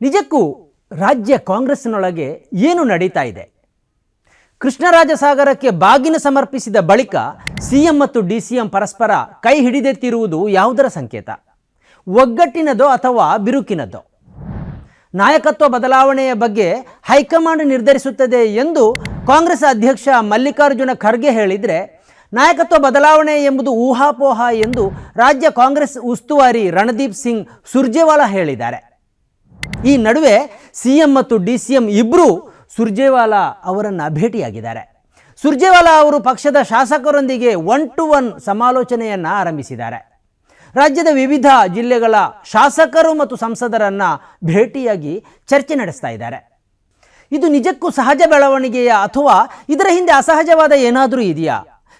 ನಿಜಕ್ಕೂ ರಾಜ್ಯ ಕಾಂಗ್ರೆಸ್ನೊಳಗೆ ಏನು ನಡೀತಾ ಇದೆ? ಕೃಷ್ಣರಾಜಸಾಗರಕ್ಕೆ ಬಾಗಿನ ಸಮರ್ಪಿಸಿದ ಬಳಿಕ ಸಿಎಂ ಮತ್ತು ಡಿ ಸಿ ಪರಸ್ಪರ ಕೈ ಹಿಡಿದೆತ್ತಿರುವುದು ಯಾವುದರ ಸಂಕೇತ? ಒಗ್ಗಟ್ಟಿನದೋ ಅಥವಾ ಬಿರುಕಿನದೋ ನಾಯಕತ್ವ ಬದಲಾವಣೆಯ ಬಗ್ಗೆ ಹೈಕಮಾಂಡ್ ನಿರ್ಧರಿಸುತ್ತದೆ ಎಂದು ಕಾಂಗ್ರೆಸ್ ಅಧ್ಯಕ್ಷ ಮಲ್ಲಿಕಾರ್ಜುನ ಖರ್ಗೆ ಹೇಳಿದರೆ, ನಾಯಕತ್ವ ಬದಲಾವಣೆ ಎಂಬುದು ಊಹಾಪೋಹ ಎಂದು ರಾಜ್ಯ ಕಾಂಗ್ರೆಸ್ ಉಸ್ತುವಾರಿ ರಣದೀಪ್ ಸಿಂಗ್ ಸುರ್ಜೇವಾಲಾ ಹೇಳಿದ್ದಾರೆ. ಈ ನಡುವೆ ಸಿಎಂ ಮತ್ತು ಡಿ ಸಿ ಎಂ ಇಬ್ಬರೂ ಸುರ್ಜೇವಾಲಾ ಅವರನ್ನು ಭೇಟಿಯಾಗಿದ್ದಾರೆ. ಸುರ್ಜೇವಾಲಾ ಅವರು ಪಕ್ಷದ ಶಾಸಕರೊಂದಿಗೆ ಒನ್ ಟು ಒನ್ ಸಮಾಲೋಚನೆಯನ್ನು ಆರಂಭಿಸಿದ್ದಾರೆ. ರಾಜ್ಯದ ವಿವಿಧ ಜಿಲ್ಲೆಗಳ ಶಾಸಕರು ಮತ್ತು ಸಂಸದರನ್ನು ಭೇಟಿಯಾಗಿ ಚರ್ಚೆ ನಡೆಸ್ತಾ ಇದ್ದಾರೆ. ಇದು ನಿಜಕ್ಕೂ ಸಹಜ ಬೆಳವಣಿಗೆಯ ಅಥವಾ ಇದರ ಹಿಂದೆ ಅಸಹಜವಾದ ಏನಾದರೂ ಇದೆಯಾ?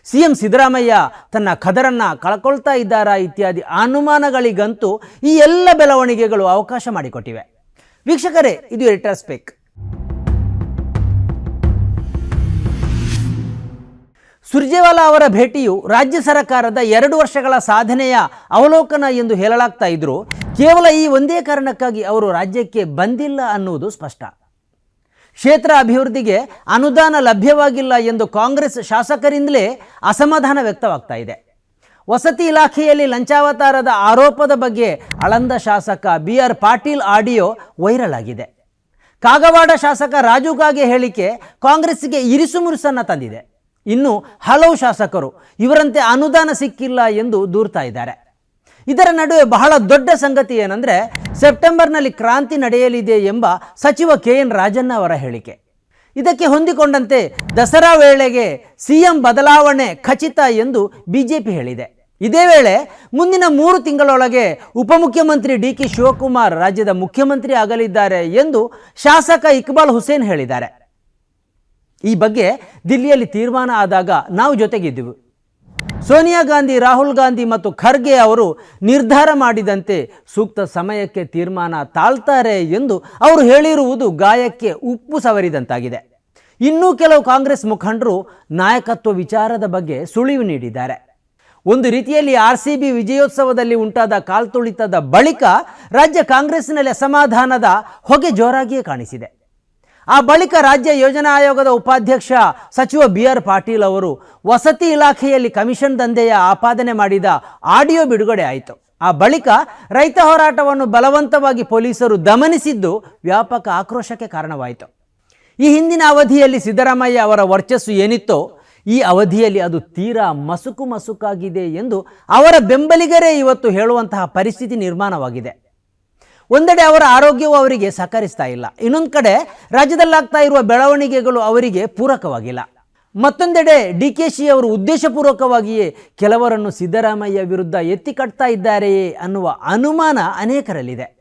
ಸಿ ಎಂ ಸಿದ್ದರಾಮಯ್ಯ ತನ್ನ ಖದರನ್ನು ಕಳ್ಕೊಳ್ತಾ ಇದ್ದಾರಾ ಇತ್ಯಾದಿ ಅನುಮಾನಗಳಿಗಂತೂ ಈ ಎಲ್ಲ ಬೆಳವಣಿಗೆಗಳು ಅವಕಾಶ ಮಾಡಿಕೊಟ್ಟಿವೆ. ವೀಕ್ಷಕರೇ, ಇದು ರಿಟರ್ಸ್ಪೆಕ್ ಸುರ್ಜೇವಾಲಾ ಅವರ ಭೇಟಿಯು ರಾಜ್ಯ ಸರ್ಕಾರದ ಎರಡು ವರ್ಷಗಳ ಸಾಧನೆಯ ಅವಲೋಕನ ಎಂದು ಹೇಳಲಾಗ್ತಾ ಇದ್ರು ಕೇವಲ ಈ ಒಂದೇ ಕಾರಣಕ್ಕಾಗಿ ಅವರು ರಾಜ್ಯಕ್ಕೆ ಬಂದಿಲ್ಲ ಅನ್ನುವುದು ಸ್ಪಷ್ಟ. ಕ್ಷೇತ್ರ ಅಭಿವೃದ್ಧಿಗೆ ಅನುದಾನ ಲಭ್ಯವಾಗಿಲ್ಲ ಎಂದು ಕಾಂಗ್ರೆಸ್ ಶಾಸಕರಿಂದಲೇ ಅಸಮಾಧಾನ ವ್ಯಕ್ತವಾಗ್ತಾ ಇದೆ. ವಸತಿ ಇಲಾಖೆಯಲ್ಲಿ ಲಂಚಾವತಾರದ ಆರೋಪದ ಬಗ್ಗೆ ಅಳಂದ ಶಾಸಕ B R Patil audio viral ಆಗಿದೆ. ಕಾಗವಾಡ ಶಾಸಕ ರಾಜು ಕಾಗೆ ಹೇಳಿಕೆ ಕಾಂಗ್ರೆಸ್ಗೆ ಇರಿಸುಮುರುಸನ್ನು ತಂದಿದೆ. ಇನ್ನು ಹಲವು ಶಾಸಕರು ಇವರಂತೆ ಅನುದಾನ ಸಿಕ್ಕಿಲ್ಲ ಎಂದು ದೂರ್ತಾ ಇದ್ದಾರೆ. ಇದರ ನಡುವೆ ಬಹಳ ದೊಡ್ಡ ಸಂಗತಿ ಏನಂದರೆ ಸೆಪ್ಟೆಂಬರ್ನಲ್ಲಿ ಕ್ರಾಂತಿ ನಡೆಯಲಿದೆ ಎಂಬ ಸಚಿವ ಕೆ ಎನ್ ರಾಜಣ್ಣ ಅವರ ಹೇಳಿಕೆ. ಇದಕ್ಕೆ ಹೊಂದಿಕೊಂಡಂತೆ ದಸರಾ ವೇಳೆಗೆ ಸಿಎಂ ಬದಲಾವಣೆ ಖಚಿತ ಎಂದು ಬಿಜೆಪಿ ಹೇಳಿದೆ. ಇದೇ ವೇಳೆ ಮುಂದಿನ ಮೂರು ತಿಂಗಳೊಳಗೆ ಉಪಮುಖ್ಯಮಂತ್ರಿ ಡಿ ಕೆ ಶಿವಕುಮಾರ್ ರಾಜ್ಯದ ಮುಖ್ಯಮಂತ್ರಿ ಆಗಲಿದ್ದಾರೆ ಎಂದು ಶಾಸಕ ಇಕ್ಬಾಲ್ ಹುಸೇನ್ ಹೇಳಿದ್ದಾರೆ. ಈ ಬಗ್ಗೆ ದಿಲ್ಲಿಯಲ್ಲಿ ತೀರ್ಮಾನ ಆದಾಗ ನಾವು ಜೊತೆಗಿದ್ದೆವು. ಸೋನಿಯಾ ಗಾಂಧಿ, ರಾಹುಲ್ ಗಾಂಧಿ ಮತ್ತು ಖರ್ಗೆ ಅವರು ನಿರ್ಧಾರ ಮಾಡಿದಂತೆ ಸೂಕ್ತ ಸಮಯಕ್ಕೆ ತೀರ್ಮಾನ ತಾಳ್ತಾರೆ ಎಂದು ಅವರು ಹೇಳಿರುವುದು ಗಾಯಕ್ಕೆ ಉಪ್ಪು ಸವರಿದಂತಾಗಿದೆ. ಇನ್ನೂ ಕೆಲವು ಕಾಂಗ್ರೆಸ್ ಮುಖಂಡರು ನಾಯಕತ್ವ ವಿಚಾರದ ಬಗ್ಗೆ ಸುಳಿವು ನೀಡಿದ್ದಾರೆ. ಒಂದು ರೀತಿಯಲ್ಲಿ ಆರ್ ಸಿ ಬಿ ವಿಜಯೋತ್ಸವದಲ್ಲಿ ಉಂಟಾದ ಕಾಲ್ತುಳಿತದ ಬಳಿಕ ರಾಜ್ಯ ಕಾಂಗ್ರೆಸ್ನಲ್ಲಿ ಅಸಮಾಧಾನದ ಹೊಗೆ ಜೋರಾಗಿಯೇ ಕಾಣಿಸಿದೆ. ಆ ಬಳಿಕ ರಾಜ್ಯ ಯೋಜನಾ ಆಯೋಗದ ಉಪಾಧ್ಯಕ್ಷ ಸಚಿವ ಬಿ ಆರ್ ಪಾಟೀಲ್ ಅವರು ವಸತಿ ಇಲಾಖೆಯಲ್ಲಿ ಕಮಿಷನ್ ದಂಧೆಯ ಆಪಾದನೆ ಮಾಡಿದ ಆಡಿಯೋ ಬಿಡುಗಡೆ ಆಯಿತು. ಆ ಬಳಿಕ ರೈತ ಹೋರಾಟವನ್ನು ಬಲವಂತವಾಗಿ ಪೊಲೀಸರು ದಮನಿಸಿದ್ದು ವ್ಯಾಪಕ ಆಕ್ರೋಶಕ್ಕೆ ಕಾರಣವಾಯಿತು. ಈ ಹಿಂದಿನ ಅವಧಿಯಲ್ಲಿ ಸಿದ್ದರಾಮಯ್ಯ ಅವರ ವರ್ಚಸ್ಸು ಏನಿತ್ತೋ ಈ ಅವಧಿಯಲ್ಲಿ ಅದು ತೀರಾ ಮಸುಕು ಮಸುಕಾಗಿದೆ ಎಂದು ಅವರ ಬೆಂಬಲಿಗರೇ ಇವತ್ತು ಹೇಳುವಂತಹ ಪರಿಸ್ಥಿತಿ ನಿರ್ಮಾಣವಾಗಿದೆ. ಒಂದೆಡೆ ಅವರ ಆರೋಗ್ಯವು ಅವರಿಗೆ ಸಹಕರಿಸ್ತಾ ಇಲ್ಲ. ಇನ್ನೊಂದು ಕಡೆ ರಾಜ್ಯದಲ್ಲಾಗ್ತಾ ಇರುವ ಬೆಳವಣಿಗೆಗಳು ಅವರಿಗೆ ಪೂರಕವಾಗಿಲ್ಲ. ಮತ್ತೊಂದೆಡೆ ಡಿ ಕೆ ಶಿ ಅವರು ಉದ್ದೇಶಪೂರ್ವಕವಾಗಿಯೇ ಕೆಲವರನ್ನು ಸಿದ್ದರಾಮಯ್ಯ ವಿರುದ್ಧ ಎತ್ತಿ ಕಟ್ತಾ ಇದ್ದಾರೆಯೇ ಅನ್ನುವ ಅನುಮಾನ ಅನೇಕರಲ್ಲಿದೆ.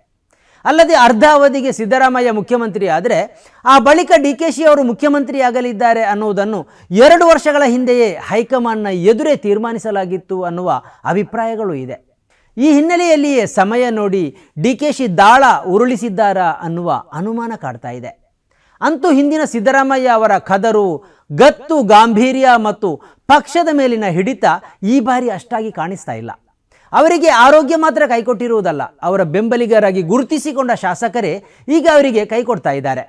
ಅಲ್ಲದೆ ಅರ್ಧ ಅವಧಿಗೆ ಸಿದ್ದರಾಮಯ್ಯ ಮುಖ್ಯಮಂತ್ರಿ ಆದರೆ ಆ ಬಳಿಕ ಡಿ ಕೆ ಶಿ ಅವರು ಮುಖ್ಯಮಂತ್ರಿಯಾಗಲಿದ್ದಾರೆ ಅನ್ನುವುದನ್ನು ಎರಡು ವರ್ಷಗಳ ಹಿಂದೆಯೇ ಹೈಕಮಾಂಡ್ನ ಎದುರೇ ತೀರ್ಮಾನಿಸಲಾಗಿತ್ತು ಅನ್ನುವ ಅಭಿಪ್ರಾಯಗಳು ಇದೆ. ಈ ಹಿನ್ನೆಲೆಯಲ್ಲಿಯೇ ಸಮಯ ನೋಡಿ ಡಿ ಕೆ ಶಿ ದಾಳ ಉರುಳಿಸಿದ್ದಾರಾ ಅನ್ನುವ ಅನುಮಾನ ಕಾಡ್ತಾ ಇದೆ. ಅಂತೂ ಹಿಂದಿನ ಸಿದ್ದರಾಮಯ್ಯ ಅವರ ಕದರು ಗತ್ತು, ಗಾಂಭೀರ್ಯ ಮತ್ತು ಪಕ್ಷದ ಮೇಲಿನ ಹಿಡಿತ ಈ ಬಾರಿ ಅಷ್ಟಾಗಿ ಕಾಣಿಸ್ತಾ ಇಲ್ಲ. ಅವರಿಗೆ ಆರೋಗ್ಯ ಮಾತ್ರ ಕೈಕೊಟ್ಟಿರುವುದಲ್ಲ, ಅವರ ಬೆಂಬಲಿಗರಾಗಿ ಗುರುತಿಸಿಕೊಂಡ ಶಾಸಕರೇ ಈಗ ಅವರಿಗೆ ಕೈಕೊಡ್ತಾ ಇದ್ದಾರೆ.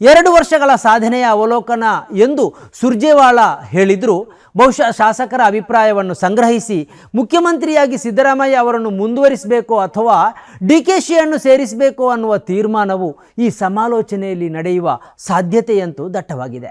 ಎರಡು ವರ್ಷಗಳ ಸಾಧನೆಯ ಅವಲೋಕನ ಎಂದು ಸುರ್ಜೇವಾಳ ಹೇಳಿದರು. ಬಹುಶಃ ಶಾಸಕರ ಅಭಿಪ್ರಾಯವನ್ನು ಸಂಗ್ರಹಿಸಿ ಮುಖ್ಯಮಂತ್ರಿಯಾಗಿ ಸಿದ್ದರಾಮಯ್ಯ ಅವರನ್ನು ಮುಂದುವರಿಸಬೇಕೋ ಅಥವಾ ಡಿ ಕೆ ಶಿಯನ್ನು ಸೇರಿಸಬೇಕೋ ಅನ್ನುವ ತೀರ್ಮಾನವು ಈ ಸಮಾಲೋಚನೆಯಲ್ಲಿ ನಡೆಯುವ ಸಾಧ್ಯತೆಯಂತೂ ದಟ್ಟವಾಗಿದೆ.